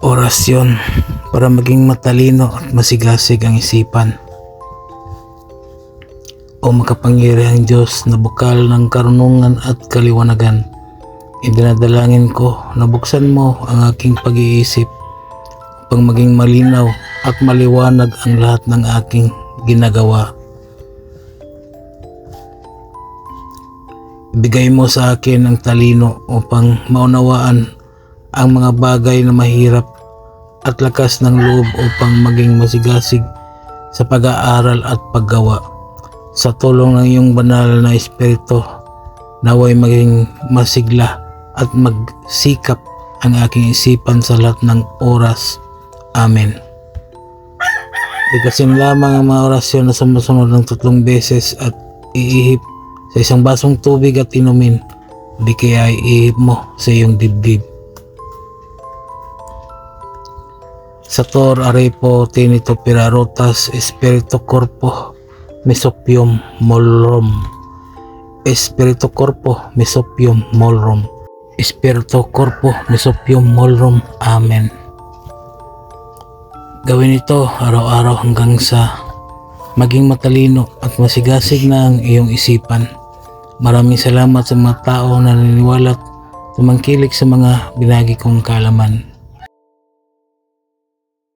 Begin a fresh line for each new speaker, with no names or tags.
Orasyon para maging matalino at masigasig ang isipan. O makapangyarihang Diyos na bukal ng karunungan at kaliwanagan, idinadalangin ko na buksan mo ang aking pag-iisip upang maging malinaw at maliwanag ang lahat ng aking ginagawa. Ibigay mo sa akin ang talino upang maunawaan ang mga bagay na mahirap at lakas ng loob upang maging masigasig sa pag-aaral at paggawa. Sa tulong ng iyong banal na espiritu, naway maging masigla at magsikap ang aking isipan sa lahat ng oras. Amen. Bigkasin lamang ang mga orasyon na sumusunod ng tatlong beses at iihip sa isang basong tubig at inumin. Di kaya iihip mo sa iyong dibdib. Sator arepo tinito pirarotas espiritu corpo mesopium molrum. Espiritu corpo mesopium molrum. Espiritu corpo mesopium molrum. Amen. Gawin ito araw-araw hanggang sa maging matalino at masigasig na ang iyong isipan. Maraming salamat sa mga tao na naniniwala at tumangkilik sa mga binagi kong kalaman.